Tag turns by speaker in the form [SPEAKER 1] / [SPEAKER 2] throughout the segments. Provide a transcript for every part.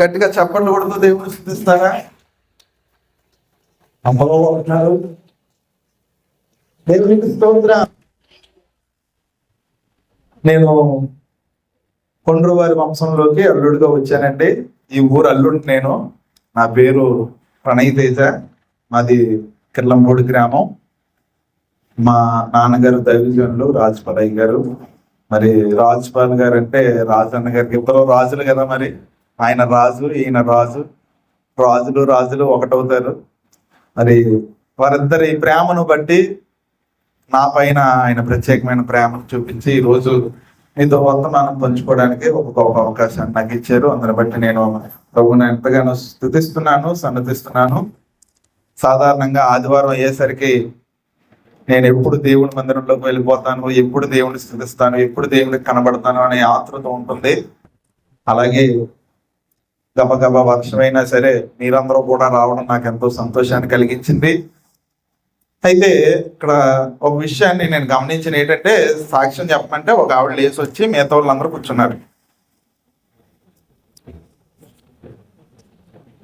[SPEAKER 1] గట్టిగా చప్పట్లు కొడుతూ దేవుడు స్థుతిస్తారా? అమ్మలో ఉంటున్నారు దేవునికి స్తోత్ర. నేను కొండ్రువారి వంశంలోకి అల్లుడిగా వచ్చానండి. ఈ ఊరు అల్లుడు నేను. నా పేరు ప్రణయ్ తేజ. మాది కిర్లంపూడి గ్రామం. మా నాన్నగారు దైవజనులు రాజపాలయ్య గారు. మరి రాజపాల్ గారు అంటే రాజన్న గారికి ఇద్దరు రాజులు కదా మరి. ఆయన రాజు ఈయన రాజు. రాజులు రాజులు ఒకటవుతారు. మరి వారిద్దరి ప్రేమను బట్టి నా పైన ఆయన ప్రత్యేకమైన ప్రేమను చూపించి ఈ రోజు మీతో వర్తమానం పంచుకోవడానికి ఒక గొప్ప అవకాశాన్ని నాకు ఇచ్చారు. అందుని బట్టి నేను ప్రభుని ఎంతగానో స్థుతిస్తున్నాను సన్నతిస్తున్నాను. సాధారణంగా ఆదివారం అయ్యేసరికి నేను ఎప్పుడు దేవుని మందిరంలోకి వెళ్ళిపోతాను ఎప్పుడు దేవుని స్థితిస్తాను ఎప్పుడు దేవునికి కనబడతాను అనే ఆతృత ఉంటుంది. అలాగే గబగబ వర్షమైనా సరే మీరందరూ కూడా రావడం నాకు ఎంతో సంతోషాన్ని కలిగించింది. అయితే ఇక్కడ ఒక విషయాన్ని నేను గమనించిన ఏంటంటే సాక్ష్యం చెప్పమంటే ఒక ఆవిడ లేచి వచ్చి మిగతా వాళ్ళందరూ కూర్చున్నారు.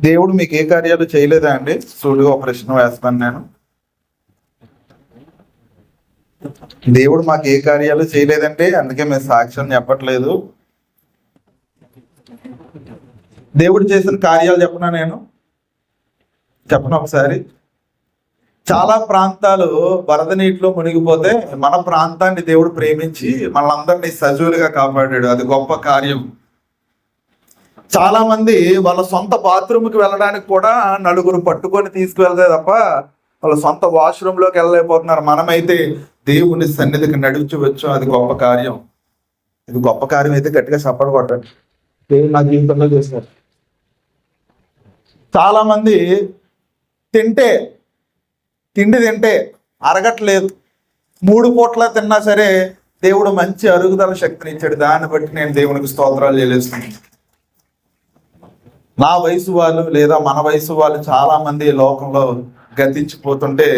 [SPEAKER 1] దేవుడు మీకు ఏ కార్యాలు చేయలేదా అండి? సూటిగా ఒక ప్రశ్న వేస్తాను నేను. దేవుడు మాకు ఏ కార్యాలు చేయలేదంటే అందుకే మేము సాక్ష్యం చెప్పట్లేదు. దేవుడు చేసిన కార్యాలు చెప్పనా నేను? చెప్పను ఒకసారి? చాలా ప్రాంతాలు వరద నీటిలో మునిగిపోతే మన ప్రాంతాన్ని దేవుడు ప్రేమించి మనందరినీ సజీవులుగా కాపాడాడు. అది గొప్ప కార్యం. చాలా మంది వాళ్ళ సొంత బాత్రూమ్కి వెళ్ళడానికి కూడా నలుగురు పట్టుకొని తీసుకువెళ్తే తప్ప వాళ్ళ సొంత వాష్రూమ్లోకి వెళ్ళలేకపోతున్నారు. మనమైతే దేవుని సన్నిధికి నడిపించవచ్చు అది గొప్ప కార్యం. ఇది గొప్ప కార్యం అయితే గట్టిగా చప్పట కొట్టండి. దేవుడు నా జీవితంలో చేశారు చాలా మంది తింటే తిండి తింటే అరగట్లేదు. మూడు పూట్ల తిన్నా సరే దేవుడు మంచి అరుగుదల శక్తిని ఇచ్చాడు. దాన్ని బట్టి నేను దేవునికి స్తోత్రాలు చెల్లిస్తున్నాను. నా వయసు వాళ్ళు లేదా మన వయసు వాళ్ళు చాలా మంది లోకంలో గతించిపోతుంటే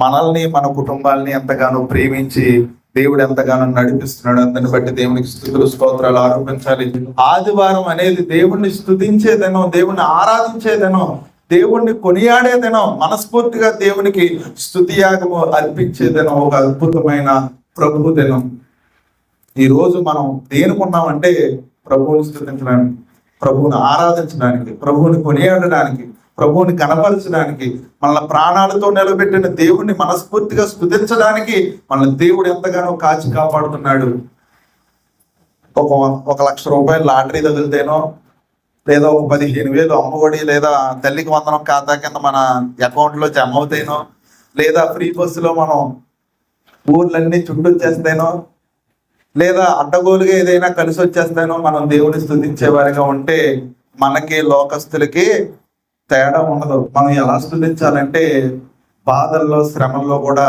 [SPEAKER 1] మనల్ని మన కుటుంబాలని ఎంతగానో ప్రేమించి దేవుడు ఎంతగానో నడిపిస్తున్నాడు. అందుని బట్టి దేవునికి స్థుతులు స్తోత్రాలు ఆరోపించాలి. ఆదివారం అనేది దేవుణ్ణి స్థుతించేదనో దేవుణ్ణి ఆరాధించేదనో దేవుణ్ణి కొనియాడేదనో మనస్ఫూర్తిగా దేవునికి స్థుతియాగము అర్పించేదనో ఒక అద్భుతమైన ప్రభు దినం. ఈ రోజు మనం దేనికున్నామంటే ప్రభువుని స్థుతించడానికి ప్రభువుని ఆరాధించడానికి ప్రభువుని కొనియాడడానికి ప్రభువుని కనపరచడానికి మన ప్రాణాలతో నిలబెట్టిన దేవుణ్ణి మనస్ఫూర్తిగా స్థుతించడానికి మన దేవుడు ఎంతగానో కాచి కాపాడుతున్నాడు. ఒక ఒక లక్ష రూపాయలు లాటరీ తగిలితేనో లేదా ఒక పదిహేను వేలు అమ్మఒడి లేదా తల్లికి వందనం ఖాతా కింద మన అకౌంట్లో జమ అవుతాయినో లేదా ఫ్రీ బస్సులో మనం ఊర్లన్నీ చుట్టొచ్చేస్తేనో లేదా అడ్డగోలుగా ఏదైనా కలిసి వచ్చేస్తానో మనం దేవుని స్థుతించే వారిగా ఉంటే మనకి లోకస్తులకి తేడా ఉండదు. మనం ఎలా స్థుతించాలంటే బాధల్లో శ్రమల్లో కూడా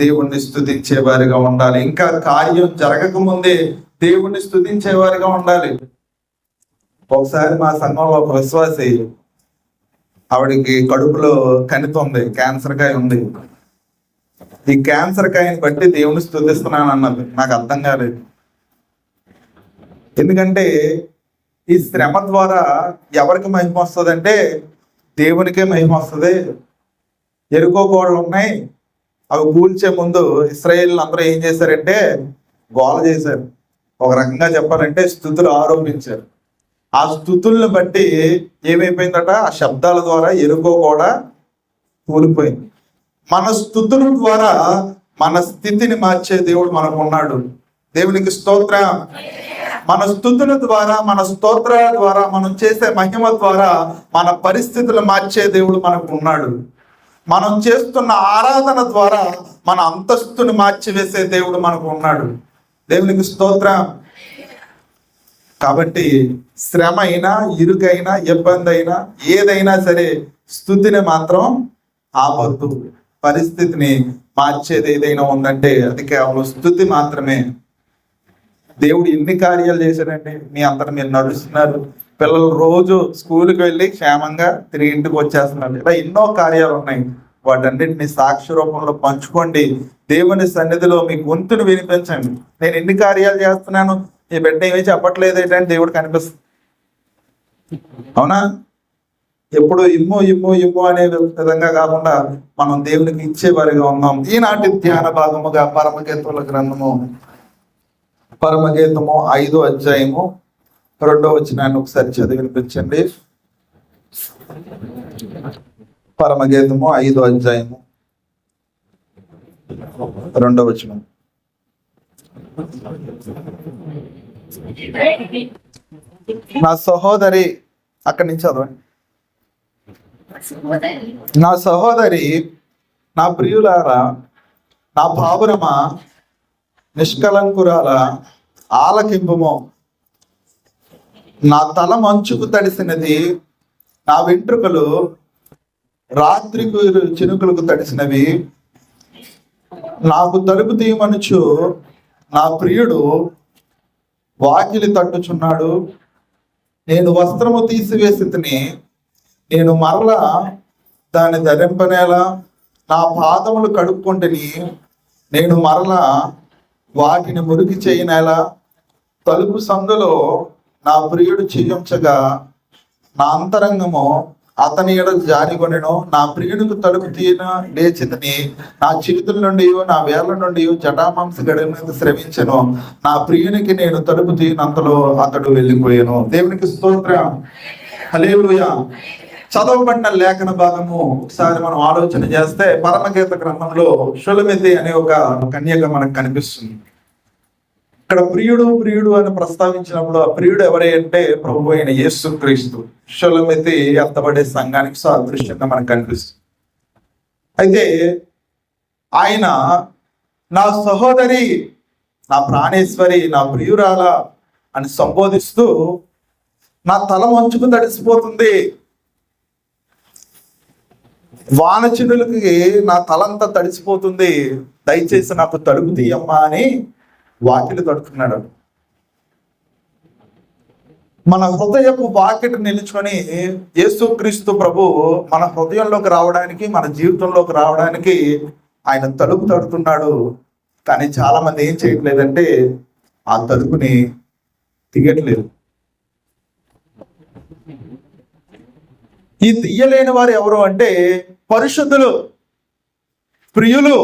[SPEAKER 1] దేవుణ్ణి స్థుతించే వారిగా ఉండాలి. ఇంకా కార్యం జరగక ముందే దేవుణ్ణి స్థుతించే వారిగా ఉండాలి. ఒకసారి మా సంఘంలో ఒక విశ్వాసి ఆవిడకి కడుపులో కనితుంది క్యాన్సర్ కాయ ఉంది. ఈ క్యాన్సర్ కాయని బట్టి దేవుని స్థుతిస్తున్నాను అన్నది. నాకు అర్థం కాలేదు. ఎందుకంటే ఈ శ్రమ ద్వారా ఎవరికి మహిమ వస్తుందంటే దేవునికే మహిమ వస్తుంది. ఎరుకో గోడలు ఉన్నాయి. అవి కూల్చే ముందు ఇస్రాయేల్ అందరూ ఏం చేశారంటే గోల చేశారు. ఒక రకంగా చెప్పాలంటే స్థుతులు ఆరోపించారు. ఆ స్థుతుల్ని బట్టి ఏమైపోయిందట? ఆ శబ్దాల ద్వారా ఎరుకో కూడా కూలిపోయింది. మన స్థుతుల ద్వారా మన స్థితిని మార్చే దేవుడు మనకు ఉన్నాడు. దేవునికి స్తోత్రం. మన స్థుతుల ద్వారా మన స్తోత్రాల ద్వారా మనం చేసే మహిమ ద్వారా మన పరిస్థితులు మార్చే దేవుడు మనకు ఉన్నాడు. మనం చేస్తున్న ఆరాధన ద్వారా మన అంతస్తుని మార్చివేసే దేవుడు మనకు ఉన్నాడు. దేవునికి స్తోత్రం. కాబట్టి శ్రమ అయినా ఇరుకైనా ఇబ్బంది అయినా ఏదైనా సరే స్థుతిని మాత్రం ఆపద్దు. పరిస్థితిని మార్చేది ఏదైనా ఉందంటే అది కేవలం స్థుతి మాత్రమే. దేవుడు ఎన్ని కార్యాలు చేశాడండి? మీ అందరు మీరు నడుస్తున్నారు పిల్లలు రోజు స్కూల్కి వెళ్ళి క్షేమంగా తిరిగి ఇంటికి వచ్చేస్తున్నారు. ఇలా ఎన్నో కార్యాలు ఉన్నాయి. వాటన్నిటిని సాక్షి రూపంలో పంచుకోండి. దేవుని సన్నిధిలో మీ గొంతును వినిపించండి. నేను ఎన్ని కార్యాలు చేస్తున్నాను? ఈ బిడ్డ ఏమీ చెప్పట్లేదు. ఏంటంటే దేవుడు కనిపిస్తుంది అవునా? ఎప్పుడు ఇమ్ము ఇమ్ము ఇమ్ము అనే విధంగా కాకుండా మనం దేవునికి ఇచ్చేవారిగా ఉన్నాం. ఈనాటి ధ్యాన భాగముగా పరమగీతముల గ్రంథము పరమగీతము ఐదో అధ్యాయము రెండో వచ్చినాన్ని ఒకసారి చదివి వినిపించండి. పరమగీతము ఐదో అధ్యాయము రెండో వచనం. నా సహోదరి అక్కడి నుంచి చదవండి. నా సహోదరి నా ప్రియులారా నా పావురమా నిష్కలంకురాల ఆలకింపుము. నా తల మంచుకు తడిసినది నా వెంట్రుకలు రాత్రికి చినుకులకు తడిసినవి. నాకు తలుపు తీయమనుచు నా ప్రియుడు వాకిలి తట్టుచున్నాడు. నేను వస్త్రము తీసివేసి తిని నేను మరలా దాన్ని ధరింపనేలా నా పాదములు కడుక్కుంటని నేను మరలా వాటిని మురికి చేయనేలా తలుపు సందులో నా ప్రియుడు చేయించగా నా అంతరంగము అతని ఎడ జారికొనెను. నా ప్రియుడికి తలుపు తీయన లేచిందని నా చేతుల నుండి నా వేళ్ళ నుండి జటామాంస గడి మీద శ్రమించను. నా ప్రియునికి నేను తలుపు తీయనంతలో అతడు వెళ్ళిపోయాను. దేవునికి స్తోత్రం. హలేలుయా చదవబడిన లేఖన భాగము ఒకసారి మనం ఆలోచన చేస్తే పరమగీత గ్రంథంలో షులమితి అనే ఒక కన్యక మనకు కనిపిస్తుంది. ఇక్కడ ప్రియుడు ప్రియుడు అని ప్రస్తావించినప్పుడు ఆ ప్రియుడు ఎవరే అంటే ప్రభు అయిన యేసు క్రీస్తు షులమితి ఎత్తబడే సంఘానికి సాదృశ్యంగా మనకు కనిపిస్తుంది. అయితే ఆయన నా సహోదరి నా ప్రాణేశ్వరి నా ప్రియురాల అని సంబోధిస్తూ నా తల వంచుకు తడిసిపోతుంది. వానచినులకి నా తలంతా తడిసిపోతుంది. దయచేసి నాకు తడుపు తీయమ్మా అని వాకిలి తడుతున్నాడు మన హృదయపు వాకిట నిలుచుకొని యేసుక్రీస్తు ప్రభు మన హృదయంలోకి రావడానికి మన జీవితంలోకి రావడానికి ఆయన తలుపు తడుతున్నాడు కానీ చాలా మంది ఏం చేయట్లేదంటే ఆ తలుపుని తీయట్లేదు. ఈ తీయలేని వారు ఎవరు అంటే పరిశుద్ధులు ప్రియులు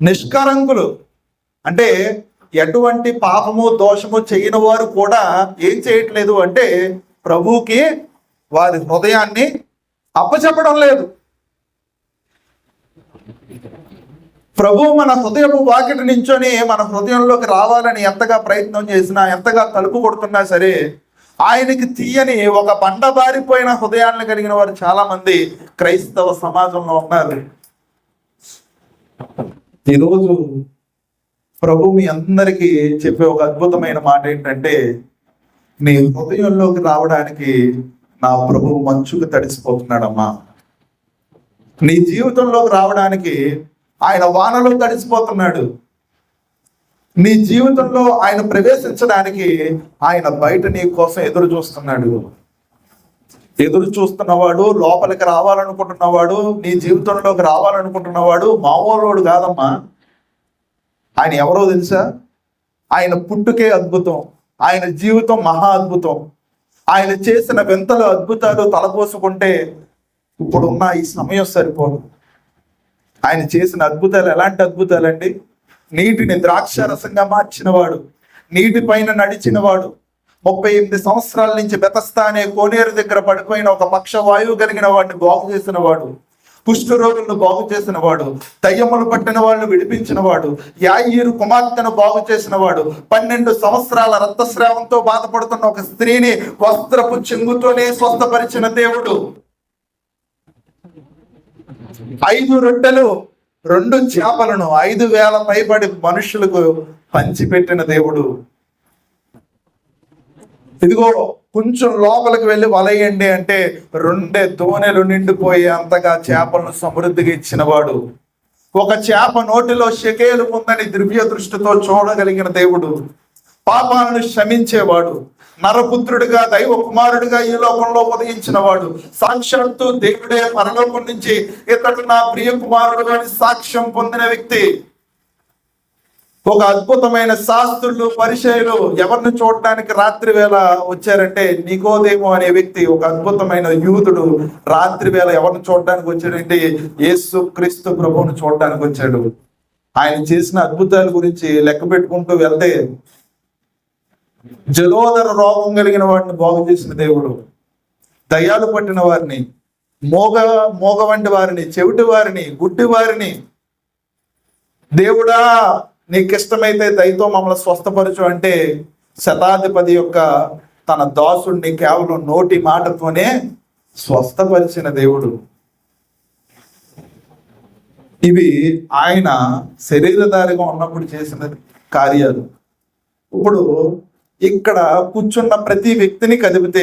[SPEAKER 1] నిష్కరంకులు. అంటే ఎటువంటి పాపము దోషము చేయని వారు కూడా ఏం చేయట్లేదు అంటే ప్రభువుకి వారి హృదయాన్ని అప్పచెప్పడం లేదు. ప్రభు మన హృదయపు వాకిటి నించొని మన హృదయంలోకి రావాలని ఎంతగా ప్రయత్నం చేసినా ఎంతగా తలుపు కొడుతున్నా సరే ఆయనకి తీయని ఒక పంట బారిపోయిన హృదయాలను కలిగిన వారు చాలా మంది క్రైస్తవ సమాజంలో ఉన్నారు. ఈరోజు ప్రభు మీ అందరికీ చెప్పే ఒక అద్భుతమైన మాట ఏంటంటే నీ హృదయంలోకి రావడానికి నా ప్రభు మంచుకు తడిసిపోతున్నాడమ్మా. నీ జీవితంలోకి రావడానికి ఆయన వానలో తడిసిపోతున్నాడు. నీ జీవితంలో ఆయన ప్రవేశించడానికి ఆయన బయట నీ కోసం ఎదురు చూస్తున్నాడు. ఎదురు చూస్తున్నవాడు లోపలికి రావాలనుకుంటున్నవాడు నీ జీవితంలోకి రావాలనుకుంటున్నవాడు మామూలుడు కాదమ్మా. ఆయన ఎవరో తెలుసా? ఆయన పుట్టుకే అద్భుతం. ఆయన జీవితం మహా అద్భుతం. ఆయన చేసిన వింతలు అద్భుతాలు తలపోసుకుంటే ఇప్పుడున్న ఈ సమయం సరిపోదు. ఆయన చేసిన అద్భుతాలు ఎలాంటి అద్భుతాలండి? నీటిని ద్రాక్షరసంగా మార్చినవాడు నీటి పైన నడిచినవాడు ముప్పై ఎనిమిది సంవత్సరాల నుంచి బెతస్తా అనే కోనేరు దగ్గర పడిపోయిన ఒక పక్ష వాయువు కలిగిన వాడిని బాగు చేసిన వాడు కుష్ఠ రోగులను బాగు చేసిన వాడు దయ్యములు పట్టిన వాళ్ళను విడిపించిన వాడు యాయిరు కుమార్తెను బాగు చేసిన వాడు పన్నెండు సంవత్సరాల రక్తస్రావంతో బాధపడుతున్న ఒక స్త్రీని వస్త్రపు చెంగుతోనే స్వస్థపరిచిన దేవుడు. ఐదు రొట్టెలు రెండు చేపలను ఐదు వేల పైబడి మనుషులకు పంచిపెట్టిన దేవుడు. ఇదిగో కొంచెం లోపలికి వెళ్ళి వలయండి అంటే రెండే దోణెలు నిండిపోయే అంతగా చేపలను సమృద్ధిగా ఇచ్చినవాడు. ఒక చేప నోటిలో శకేలు ఉందని దివ్య దృష్టితో చూడగలిగిన దేవుడు. పాపాలను క్షమించేవాడు నరపుత్రుడిగా దైవ కుమారుడిగా ఈ లోకంలో ఉదయించిన వాడు సాక్షాత్తు దేవుడే పరలోకం నుంచి ఇతడు నా ప్రియ కుమారుడు అని సాక్ష్యం పొందిన వ్యక్తి. ఒక అద్భుతమైన శాస్త్రులు పరిచయులు ఎవరిని చూడటానికి రాత్రి వేళ వచ్చారంటే నికోదేమో అనే వ్యక్తి ఒక అద్భుతమైన యూదుడు రాత్రి వేళ ఎవరిని చూడడానికి వచ్చాడంటే యేసు క్రీస్తు ప్రభువును చూడడానికి వచ్చాడు. ఆయన చేసిన అద్భుతాల గురించి లెక్క పెట్టుకుంటూ వెళ్తే జలోదర రోగం కలిగిన వాడిని బాగు చేసిన దేవుడు దయ్యాలు పట్టిన వారిని మోగ మోగ వంటి వారిని చెవిటి వారిని గుడ్డి వారిని దేవుడా నీకు ఇష్టమైతే దయతో మమ్మల్ని స్వస్థపరచు అంటే శతాధిపతి యొక్క తన దాసుడిని కేవలం నోటి మాటతోనే స్వస్థపరిచిన దేవుడు. ఇవి ఆయన శరీరధారిగా ఉన్నప్పుడు చేసిన కార్యాలు. ఇప్పుడు ఇక్కడ కూర్చున్న ప్రతి వ్యక్తిని కదిపితే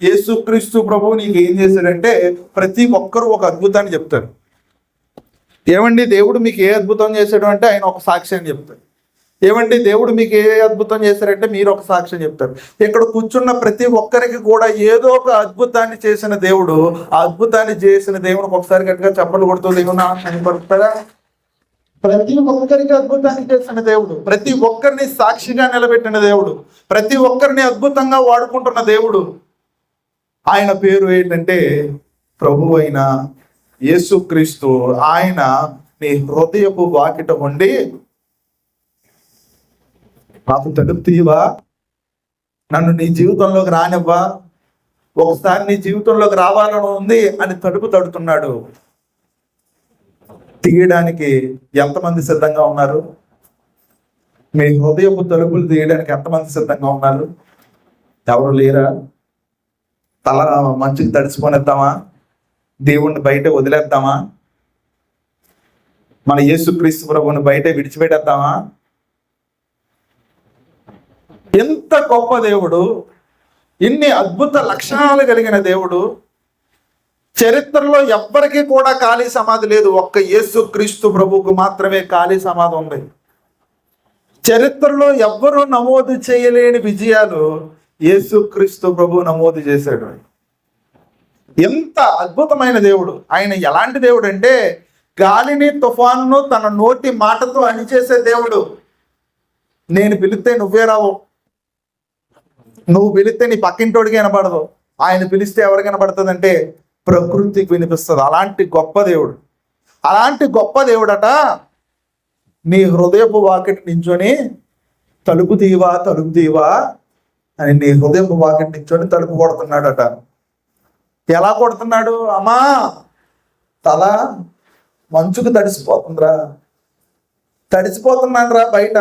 [SPEAKER 1] యేసుక్రీస్తు ప్రభువు నీకు ఏం చేశాడంటే ప్రతి ఒక్కరు ఒక అద్భుతాన్ని చెప్తారు. ఏమండి దేవుడు మీకు ఏ అద్భుతం చేశాడు అంటే ఆయన ఒక సాక్ష్యం చెప్తాడు ఏమండి దేవుడు మీకు ఏ అద్భుతం చేశారంటే మీరు ఒక సాక్ష్యం చెప్తారు. ఇక్కడ కూర్చున్న ప్రతి ఒక్కరికి కూడా ఏదో ఒక అద్భుతాన్ని చేసిన దేవుడు ఆ అద్భుతాన్ని చేసిన దేవుడికి ఒకసారి గట్టిగా చెప్పలు కొడుతూ దేవుడు కనపడతారా ప్రతి ఒక్కరికి అద్భుతాన్ని చేసిన దేవుడు. ప్రతి ఒక్కరిని సాక్షిగా నిలబెట్టిన దేవుడు. ప్రతి ఒక్కరిని అద్భుతంగా వాడుకుంటున్న దేవుడు. ఆయన పేరు ఏంటంటే ప్రభు అయిన యేసుక్రీస్తు. ఆయన నీ హృదయపు వాకిట ఉండి నాకు తలుపు తీయవా నన్ను నీ జీవితంలోకి రానివ్వా. ఒకసారి నీ జీవితంలోకి రావాలని ఉంది అని తడుపు తడుతున్నాడు. తీయడానికి ఎంతమంది సిద్ధంగా ఉన్నారు? మీ హృదయపు తలుపులు తీయడానికి ఎంతమంది సిద్ధంగా ఉన్నారు? ఎవరు లేరా? తల మంచుకి తడిసిపోనిద్దామా? దేవుణ్ణి బయట వదిలేద్దామా? మన యేసుక్రీస్తు ప్రభుని బయట విడిచిపెట్టేద్దామా? ఎంత గొప్ప దేవుడు ఇన్ని అద్భుత లక్షణాలు కలిగిన దేవుడు చరిత్రలో ఎవ్వరికీ కూడా ఖాళీ సమాధి లేదు. ఒక్క యేసు క్రీస్తు ప్రభువుకు మాత్రమే ఖాళీ సమాధి ఉంది. చరిత్రలో ఎవ్వరూ నమోదు చేయలేని విజయాలు యేసు క్రీస్తు ప్రభు నమోదు చేశాడు. ఎంత అద్భుతమైన దేవుడు. ఆయన ఎలాంటి దేవుడు అంటే గాలిని తుఫాన్ను తన నోటి మాటతో అణిచేసే దేవుడు. నేను పిలిస్తే నువ్వే రావు. నువ్వు పిలిస్తే నీ పక్కింటోడికి వినపడదు ఆయన పిలిస్తే ఎవరికి కనబడుతుందంటే అంటే ప్రకృతికి వినిపిస్తుంది. అలాంటి గొప్ప దేవుడు. అలాంటి గొప్ప దేవుడట నీ హృదయపు వాకిట్ నించొని తలుపు తీవా తలుపు తీవా అని నీ హృదయపు వాకిట్ నించొని తలుపు కొడుతున్నాడట. ఎలా కొడుతున్నాడు? అమ్మా తల మంచుకు తడిసిపోతుందిరా. తడిసిపోతున్నాను రా బయట.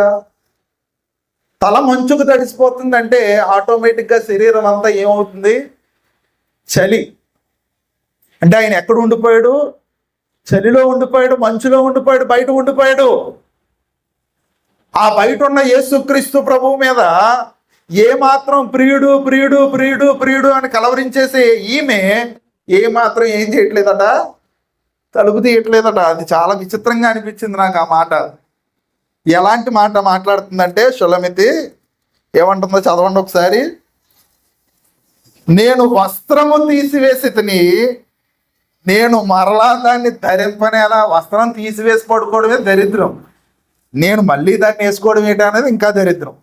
[SPEAKER 1] తల మంచుకు తడిసిపోతుందంటే ఆటోమేటిక్గా శరీరం అంతా ఏమవుతుంది? చలి. అంటే ఆయన ఎక్కడ ఉండిపోయాడు? చలిలో ఉండిపోయాడు మంచులో ఉండిపోయాడు బయట ఉండిపోయాడు. ఆ బయట ఉన్న యేసుక్రీస్తు ప్రభువు మీద ఏ మాత్రం ప్రియుడు ప్రియుడు ప్రియుడు ప్రియుడు అని కలవరించేసే ఈమె ఏ మాత్రం ఏం చేయట్లేదట? తలుపు తీయట్లేదట. అది చాలా విచిత్రంగా అనిపించింది నాకు ఆ మాట. ఎలాంటి మాట మాట్లాడుతుందంటే షులమితి ఏమంటుందో చదవండి ఒకసారి. నేను వస్త్రము తీసివేసి తిని నేను మరలా దాన్ని ధరింపనేలా వస్త్రం తీసివేసి పడుకోవడమే దరిద్రం. నేను మళ్ళీ దాన్ని వేసుకోవడం ఏంటి అనేది ఇంకా దరిద్రం.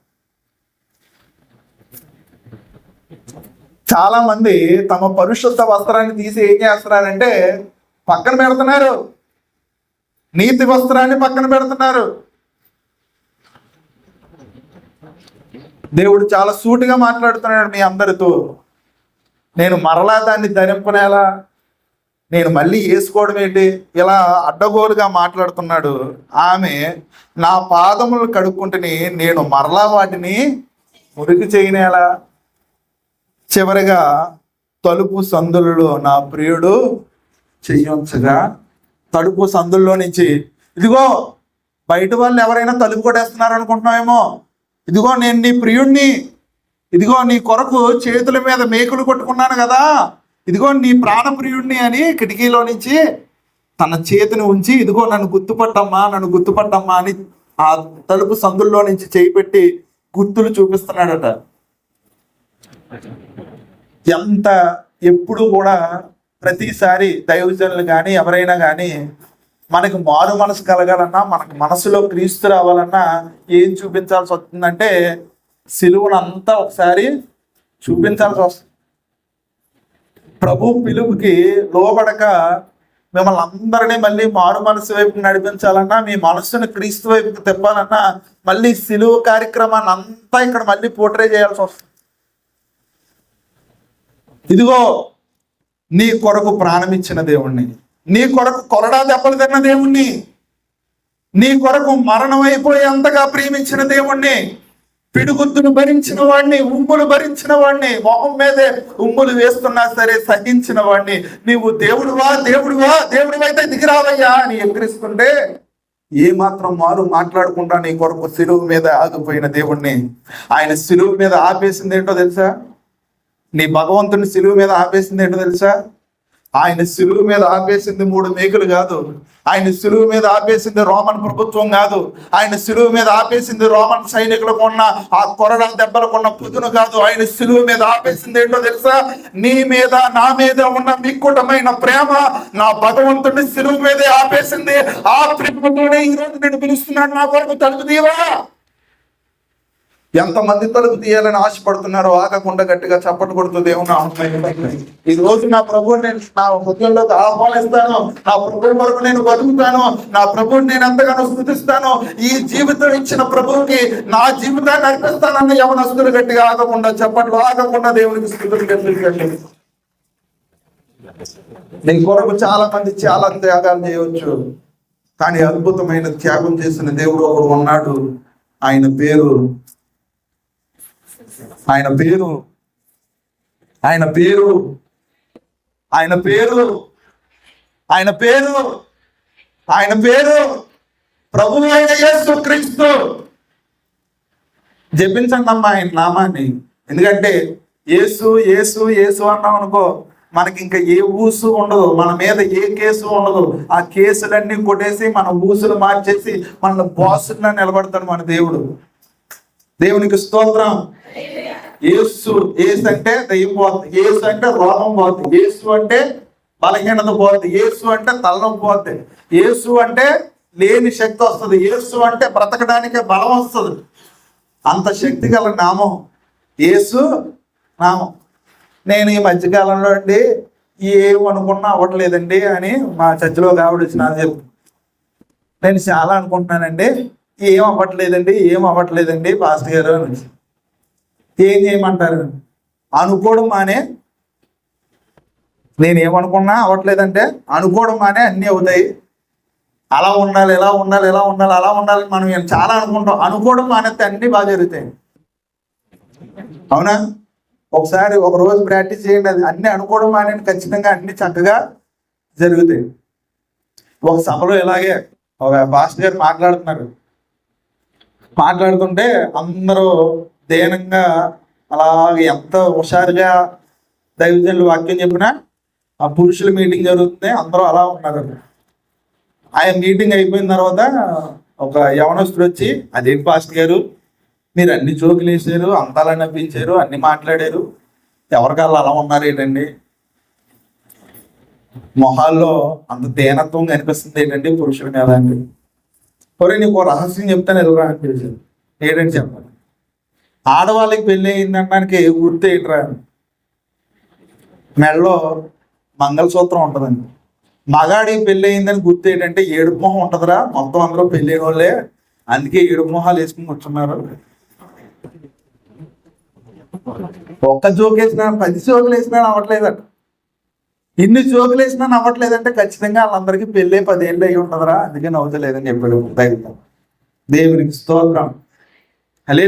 [SPEAKER 1] చాలా మంది తమ పరిశుద్ధ వస్త్రాన్ని తీసి ఏం చేస్తున్నారంటే పక్కన పెడుతున్నారు. నీతి వస్త్రాన్ని పక్కన పెడుతున్నారు. దేవుడు చాలా సూటిగా మాట్లాడుతున్నాడు మీ అందరితో. నేను మరలా దాన్ని ధరింపనేలా నేను మళ్ళీ వేసుకోవడం ఏంటి? ఇలా అడ్డగోలుగా మాట్లాడుతున్నాడు. ఆమె నా పాదములు కడుక్కుంటుని నేను మరలా వాటిని మురికి చేయనేలా? చివరిగా తలుపు సందులలో నా ప్రియుడు చెయ్యొచ్చుగా తలుపు సందుల్లో నుంచి ఇదిగో బయట వాళ్ళు ఎవరైనా తలుపు కొట్టేస్తున్నారు అనుకుంటున్నామేమో ఇదిగో నేను నీ ప్రియుణ్ణి. ఇదిగో నీ కొరకు చేతుల మీద మేకులు కొట్టుకున్నాను కదా. ఇదిగో నీ ప్రాణప్రియుణ్ణి అని కిటికీలో నుంచి తన చేతిని ఉంచి ఇదిగో నన్ను గుర్తుపట్టమ్మా నన్ను గుర్తుపట్టమ్మా అని ఆ తలుపు సందుల్లో నుంచి చేయి పెట్టి గుర్తులు చూపిస్తున్నాడట. ఎంత ఎప్పుడు కూడా ప్రతిసారి దైవజనులు కానీ ఎవరైనా కానీ మనకు మారు మనసు కలగాలన్నా మనకు మనసులో క్రీస్తు రావాలన్నా ఏం చూపించాల్సి వస్తుందంటే సిలువను అంతా ఒకసారి చూపించాల్సి వస్తుంది. ప్రభు పిలుపుకి లోబడక మిమ్మల్ని అందరినీ మళ్ళీ మారు మనసు వైపు నడిపించాలన్నా మీ మనసును క్రీస్తు వైపుకి తిప్పాలన్నా మళ్ళీ సిలువ కార్యక్రమాన్ని అంతా ఇక్కడ మళ్ళీ పోట్రే చేయాల్సి వస్తుంది. ఇదిగో నీ కొరకు ప్రాణం ఇచ్చిన దేవుణ్ణి నీ కొరకు కొరడా దెబ్బలు తిన్న దేవుణ్ణి నీ కొరకు మరణం అయిపోయేంతగా ప్రేమించిన దేవుణ్ణి పిడుగుద్దును భరించిన వాడిని ఉమ్ములు భరించిన వాడిని మొహం మీదే ఉమ్ములు వేస్తున్నా సరే సహించిన వాడిని నీవు దేవుడువా దేవుడువా దేవుడివైతే దిగిరావయ్యా అని ఎక్కిరిస్తుంటే ఏ మాత్రం మారు మాట్లాడకుండా నీ కొరకు సిలువు మీద ఆగిపోయిన దేవుణ్ణి. ఆయన సిలువు మీద ఆపేసింది ఏంటో తెలుసా? నీ భగవంతుని సిలువు మీద ఆపేసింది ఏంటో తెలుసా? ఆయన సిలువు మీద ఆపేసింది మూడు మేకులు కాదు. ఆయన సిలువు మీద ఆపేసింది రోమన్ ప్రభుత్వం కాదు. ఆయన సిలువు మీద ఆపేసింది రోమన్ సైనికులకు ఉన్న ఆ కొరడా దెబ్బలకు ఉన్న పుదును కాదు. ఆయన సిలువు మీద ఆపేసింది ఏంటో తెలుసా? నీ మీద నా మీద ఉన్న మిక్కుటమైన ప్రేమ నా భగవంతుడి సిలువు మీదే ఆపేసింది. ఆ ప్రేమతోనే ఈ రోజు నేను పిలుస్తున్నాను నా కొరకు తలుపు దీవా ఎంతమంది తలుపు తీయాలని ఆశపడుతున్నారో ఆగకుండా గట్టిగా చప్పట్లు కొడుతూ దేవుని నామమున ఈ రోజు నా ప్రభు నేను నా హృదయంలోకి ఆహ్వానిస్తాను. నా ప్రభు వరకు నేను బతుకుతాను. నా ప్రభువుని నేను ఎంతగానో స్థుతిస్తాను. ఈ జీవితం ఇచ్చిన ప్రభువుకి నా జీవితాన్ని అర్పిస్తానన్న యవనస్తులు గట్టిగా ఆగకుండా చప్పట్లు ఆగకుండా దేవునికి స్థుతులు కల్పించండి నీ కొరకు చాలా మంది చాలా త్యాగాలు చేయవచ్చు. కానీ అద్భుతమైన త్యాగం చేసిన దేవుడు ఒకడు ఉన్నాడు. ఆయన పేరు ఆయన పేరు ఆయన పేరు ఆయన పేరు ఆయన పేరు ఆయన పేరు ప్రభు అయిన యేసు క్రీస్తు జపించండి అమ్మా ఆయన నామాన్ని. ఎందుకంటే యేసు యేసు యేసు అన్నాం అనుకో మనకి ఇంకా ఏ ఊసు ఉండదు. మన మీద ఏ కేసు ఉండదు. ఆ కేసులన్నీ కొట్టేసి మన ఊసులు మార్చేసి మన బాసుగా నిలబడతాడు మన దేవుడు. దేవునికి స్తోత్రం. ఏసు ఏసు అంటే దయ్యం పోతుంది ఏసు అంటే రోగం పోతుంది ఏసు అంటే బలహీనత పోతుంది ఏసు అంటే తలనొప్పి పోతుంది ఏసు అంటే లేని శక్తి వస్తుంది ఏసు అంటే బ్రతకడానికి బలం వస్తుంది. అంత శక్తి గల నామం ఏసు నామం. నేను ఈ మధ్యకాలంలో అండి ఏమనుకున్నా అవ్వట్లేదండి అని మా చర్చిలో ఆవిడ వచ్చిన నేను చాలా అనుకుంటున్నానండి. ఏం అవ్వట్లేదండి ఏం అవ్వట్లేదండి పాస్ట్ గారు అని. ఏం చేయమంటారు? అనుకోవడం మానే నేను ఏమనుకున్నా అవ్వట్లేదంటే అనుకోవడం మానే అన్నీ అవుతాయి. అలా ఉండాలి ఎలా ఉండాలి ఎలా ఉండాలి అలా ఉండాలి మనం చాలా అనుకుంటాం. అనుకోవడం మానేస్తే అన్నీ బాగా జరుగుతాయి. అవునా? ఒకసారి ఒక రోజు ప్రాక్టీస్ చేయండి అది అన్ని అనుకోవడం మానేది ఖచ్చితంగా అన్ని చక్కగా జరుగుతాయి. ఒక సభలో ఇలాగే ఒక పాస్టర్ గారు మాట్లాడుతున్నారు. మాట్లాడుతుంటే అందరూ దేనంగా అలాగే ఎంత హుషారుగా దైవజనులు వాక్యం చెప్పినా ఆ పురుషుల మీటింగ్ జరుగుతుంది. అందరూ అలా ఉన్నారు. ఆయన మీటింగ్ అయిపోయిన తర్వాత ఒక యవనస్తుడు వచ్చి అదేం పాస్టర్ గారు? మీరు అన్ని జోకులు వేసారు అంతాలు నవ్వించారు అన్ని మాట్లాడారు. ఎవరికల్లా అలా ఉన్నారు ఏంటండి మొహాల్లో అంత దేనత్వం కనిపిస్తుంది ఏంటండి పురుషుల మీద అండి? ఒరే నీకు రహస్యం చెప్తాను ఎదురా అని తెలిసింది ఏంటని చెప్పాలి ఆడవాళ్ళకి పెళ్ళి అయిందనడానికి గుర్తు ఏంట్రా? మెడలో మంగళసూత్రం ఉంటుందండి. మగాడికి పెళ్ళి అయిందని గుర్తు ఏంటంటే ఏడుపు మొహం ఉంటుందిరా మొత్తం అందరూ పెళ్ళైన వాళ్ళే. అందుకే ఏడుపు మొహాలు వేసుకుని కూర్చున్నారు. ఒక్క జోక్ పది జోకులు వేసినా అవ్వట్లేదట ఇన్ని జోకులు వేసినా నవ్వట్లేదంటే ఖచ్చితంగా వాళ్ళందరికీ పెళ్ళే పదేళ్ళు అయి ఉంటుందిరా. అందుకే నవ్వుతలేదని చెప్పాడు తగ్గుతాం దేవునికి స్తోత్రం. హలే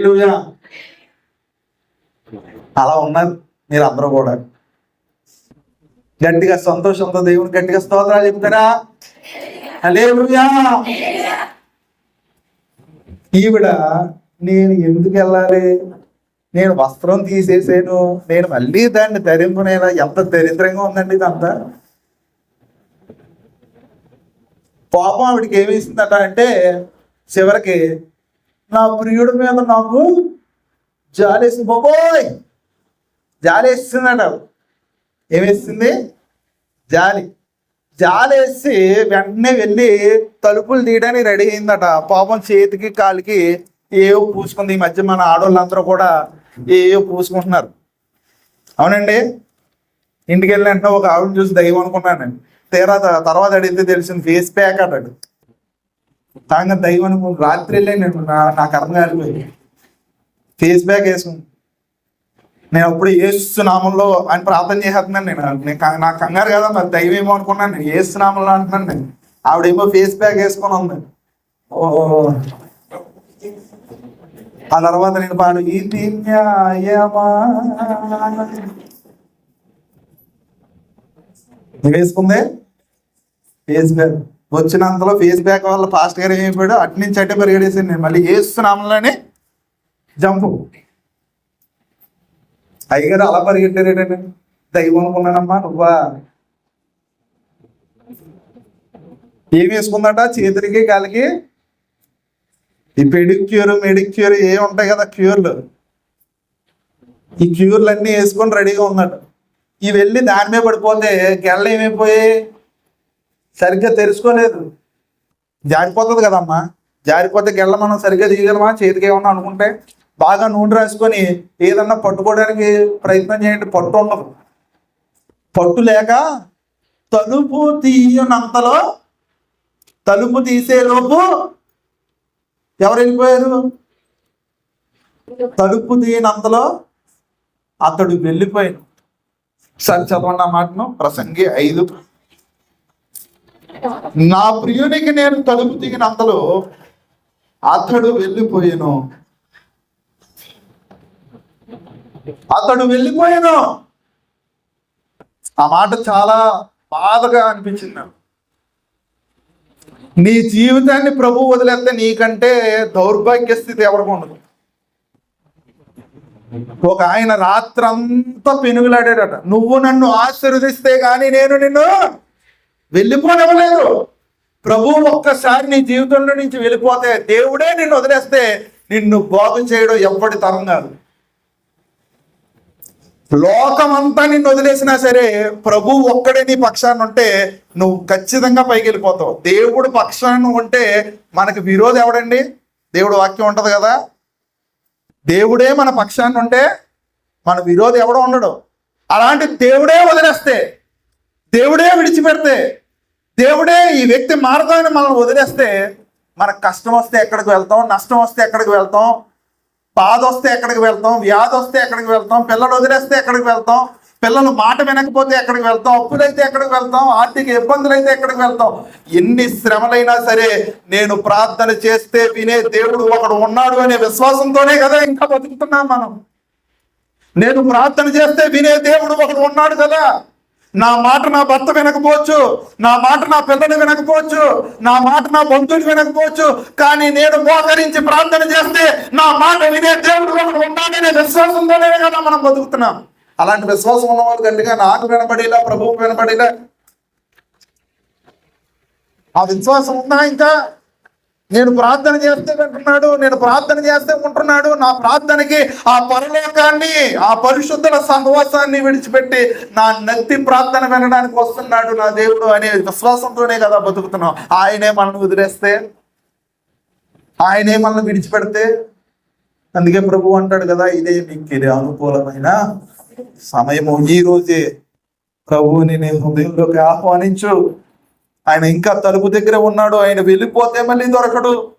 [SPEAKER 1] అలా ఉన్నారు మీరు అందరూ కూడా. గట్టిగా సంతోషంతో దేవుని గట్టిగా స్తోత్రాలు చెప్తారా? హలే ఈవిడ నేను ఎందుకు వెళ్ళాలి? నేను వస్త్రం తీసేసాను. నేను మళ్ళీ దాన్ని ధరింపునేలా ఎంత దరిద్రంగా ఉందండి ఇదంతా. పాపం ఆవిడకి ఏమేసిందట అంటే చివరికి నా ప్రియుడి మీద నాకు జాలేసి బాబోయ్! జాలేస్తుందట ఏమేస్తుంది జాలి. జాలేసి వెంటనే వెళ్ళి తలుపులు తీయడానికి రెడీ అయిందట. పాపం చేతికి కాలికి ఏవో పూసుకుంది. ఈ మధ్య మన ఆడవాళ్ళందరూ కూడా ఏయో పూసుకుంటున్నారు? అవునండి. ఇంటికి వెళ్ళిన వెంటనే ఒక ఆవిడ చూసి దయ్యం అనుకున్నాను నేను తీరా తర్వాత అడిగితే తెలిసింది ఫేస్ ప్యాక్ అన్నాడు తాగా దయ్యం అనుకో రాత్రి వెళ్ళే నేను నా నాకు అర్థం కాలిపోయి ఫేస్ ప్యాక్ వేసుకుంది నేను అప్పుడు ఏసు నామంలో ఆయన ప్రార్థన చేసేస్తున్నాను నేను. నేను నాకు కంగారు కదా మరి దైవం ఏమో అనుకున్నాను నేను. ఏసు నామంలో అంటున్నాను నేను. ఆవిడేమో ఫేస్ ప్యాక్ వేసుకొని ఉంది. ఓ. ఆ తర్వాత నేను పాడు ఇది న్యాయమా? వేసుకుందే వేసుకుంది? ఫేస్ బ్యాక్ వచ్చినంతలో ఫేస్ బ్యాక్ వల్ల ఫాస్ట్ గారు ఏమైపోయాడు అటు నుంచి అట్టే పరిగెడేసాను నేను. మళ్ళీ ఏస్తున్నాములని జంపు అయ్యగారు అలా పరిగెట్టారేటండి. దైవం అనుకున్నానమ్మా నువ్వా? ఏం వేసుకుందట? చేతులకి కాలికి ఈ పెడిక్యూర్ మెడిక్యూర్ ఏ ఉంటాయి కదా క్యూర్లు? ఈ క్యూర్లు అన్నీ వేసుకొని రెడీగా ఉన్నాడు. ఈ వెళ్ళి దాని మీద పడిపోతే గెల్ల ఏమైపోయి సరిగ్గా తెరుచుకోలేదు. జారిపోతుంది కదమ్మా. జారిపోతే గెల్ల మనం సరిగ్గా తీయగలమా? చేతికి ఏమన్నా అనుకుంటే బాగా నూనె రాసుకొని ఏదన్నా పట్టుకోవడానికి ప్రయత్నం చేయండి. పట్టు ఉండదు. పట్టు లేక తలుపు తీయనంతలో తలుపు తీసేలోపు ఎవరు వెళ్ళిపోయారు తలుపు తీయనంతలో అతడు వెళ్ళిపోయాను సరి చదవండి ఆ మాటను. ప్రసంగి ఐదు. నా ప్రియునికి నేను తలుపు దిగినంతలో అతడు వెళ్ళిపోయాను. అతడు వెళ్ళిపోయాను. ఆ మాట చాలా బాధగా అనిపించింది నాకు. నీ జీవితాన్ని ప్రభు వదిలేస్తే నీకంటే దౌర్భాగ్య స్థితి ఎవరికి ఉండదు. ఒక ఆయన రాత్రంతా పెనుగులాడాడట. నువ్వు నన్ను ఆశీర్వదిస్తే కానీ నేను నిన్ను వెళ్ళిపోనివ్వలేదు. ప్రభు ఒక్కసారి నీ జీవితంలో నుంచి వెళ్ళిపోతే దేవుడే నిన్ను వదిలేస్తే నిన్ను బాగు చేయడం ఎవ్వడి తరం కాదు. లోకమంతా నిన్ను వదిలేసినా సరే ప్రభు ఒక్కడే నీ పక్షాన్ని ఉంటే నువ్వు ఖచ్చితంగా పైకి వెళ్ళిపోతావు. దేవుడు పక్షాన్ని ఉంటే మనకు విరోధం ఎవడండి? దేవుడు వాక్యం ఉంటుంది కదా? దేవుడే మన పక్షాన్ని ఉంటే మన విరోధి ఎవడో ఉండడు. అలాంటి దేవుడే వదిలేస్తే దేవుడే విడిచిపెడితే దేవుడే ఈ వ్యక్తి మార్గాన్ని మనం వదిలేస్తే మనకు కష్టం వస్తే ఎక్కడికి వెళ్తాం నష్టం వస్తే ఎక్కడికి వెళ్తాం బాధ వస్తే ఎక్కడికి వెళ్తాం వ్యాధి వస్తే ఎక్కడికి వెళ్తాం పిల్లలు వదిలేస్తే ఎక్కడికి వెళ్తాం పిల్లలు మాట వినకపోతే ఎక్కడికి వెళ్తాం అప్పులైతే ఎక్కడికి వెళ్తాం ఆర్థిక ఇబ్బందులు అయితే ఎక్కడికి వెళ్తాం. ఎన్ని శ్రమలైనా సరే నేను ప్రార్థన చేస్తే వినే దేవుడు ఒకడు ఉన్నాడు అనే విశ్వాసంతోనే కదా ఇంకా బతుకుతున్నాం మనం. నేను ప్రార్థన చేస్తే వినే దేవుడు ఒకడు ఉన్నాడు కదా. నా మాట నా భర్త వినకపోవచ్చు నా మాట నా పిల్లలు వినకపోవచ్చు నా మాట నా బంధువులు వినకపోవచ్చు కానీ నేను మోకరించి ప్రార్థన చేస్తే నా మాట వినే దేవుడు ఒకడు ఉన్నాడనే విశ్వాసంతోనే కదా మనం బతుకుతున్నాం. అలాంటి విశ్వాసం ఉన్న వాళ్ళు గట్టిగా నాకు వినబడేలా ప్రభువు వినబడేలా ఆ విశ్వాసం ఉందా ఇంకా? నేను ప్రార్థన చేస్తే వింటున్నాడు నేను ప్రార్థన చేస్తే ఉంటున్నాడు. నా ప్రార్థనకి ఆ పరలోకాన్ని ఆ పరిశుద్ధుల సహవాసాన్ని విడిచిపెట్టి నా నత్తి ప్రార్థన వినడానికి వస్తున్నాడు నా దేవుడు అనే విశ్వాసంతోనే కదా బతుకుతున్నాం. ఆయనే మనల్ని వదిలేస్తే ఆయనే మనల్ని విడిచిపెడితే అందుకే ప్రభు అంటాడు కదా ఇదే మీకు ఇది అనుకూలమైన సమయము. ఈ రోజే ప్రభువుని నేను హృదయంలోకి ఆహ్వానించు. ఆయన ఇంకా తలుపు దగ్గర ఉన్నాడు ఆయన వెళ్ళిపోతే మళ్ళీ దొరకడు.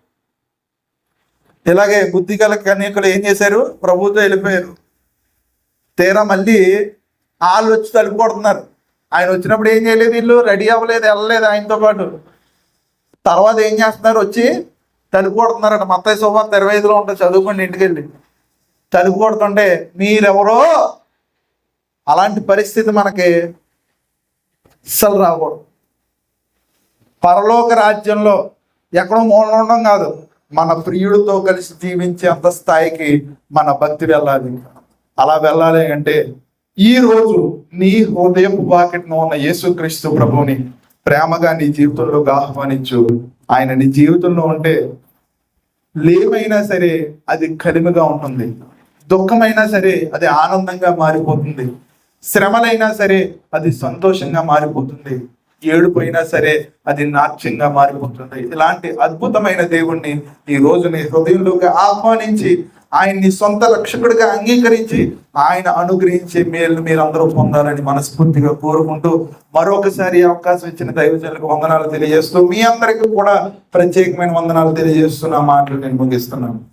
[SPEAKER 1] ఇలాగే బుద్ధి గల కన్యకులు ఏం చేశారు? ప్రభుతో వెళ్ళిపోయారు. తీరా మళ్ళీ వాళ్ళు వచ్చి తలుపు కొడుతున్నారు. ఆయన వచ్చినప్పుడు ఏం చేయలేదు వీళ్ళు? రెడీ అవ్వలేదు వెళ్ళలేదు ఆయనతో పాటు. తర్వాత ఏం చేస్తున్నారు? వచ్చి తలుపు కొడుతున్నారట. మత్తయ్య శోభాన్ ఇరవై ఐదులో ఉంటుంది చదువుకోండి ఇంటికి వెళ్ళి. తలుపు కొడుతుంటే మీరెవరో? అలాంటి పరిస్థితి మనకి అస్సలు రాకూడదు. పరలోక రాజ్యంలో ఎక్కడో మూలన ఉండడం కాదు. మన ప్రియుడితో కలిసి జీవించేంత స్థాయికి మన భక్తి వెళ్ళాలి. అలా వెళ్ళాలి అంటే ఈ రోజు నీ హృదయపు బాకెట్ను ఉన్న యేసుక్రీస్తు ప్రభువుని ప్రేమగా నీ జీవితంలోకి ఆహ్వానించు. ఆయన నీ జీవితంలో ఉంటే లేమైనా సరే అది కలిమిగా ఉంటుంది. దుఃఖమైనా సరే అది ఆనందంగా మారిపోతుంది. శ్రమలైనా సరే అది సంతోషంగా మారిపోతుంది. ఏడుపోయినా సరే అది నాట్యంగా మారిపోతుంది. ఇలాంటి అద్భుతమైన దేవుణ్ణి ఈ రోజు నీ హృదయంలోకి ఆహ్వానించి ఆయన్ని సొంత రక్షకుడిగా అంగీకరించి ఆయన అనుగ్రహించే మేలు మీరందరూ పొందాలని మనస్ఫూర్తిగా కోరుకుంటూ మరొకసారి అవకాశం ఇచ్చిన దైవజనులకు వందనాలు తెలియజేస్తూ మీ అందరికీ కూడా ప్రత్యేకమైన వందనాలు తెలియజేస్తున్న మాటలు నేను ముగిస్తున్నాను.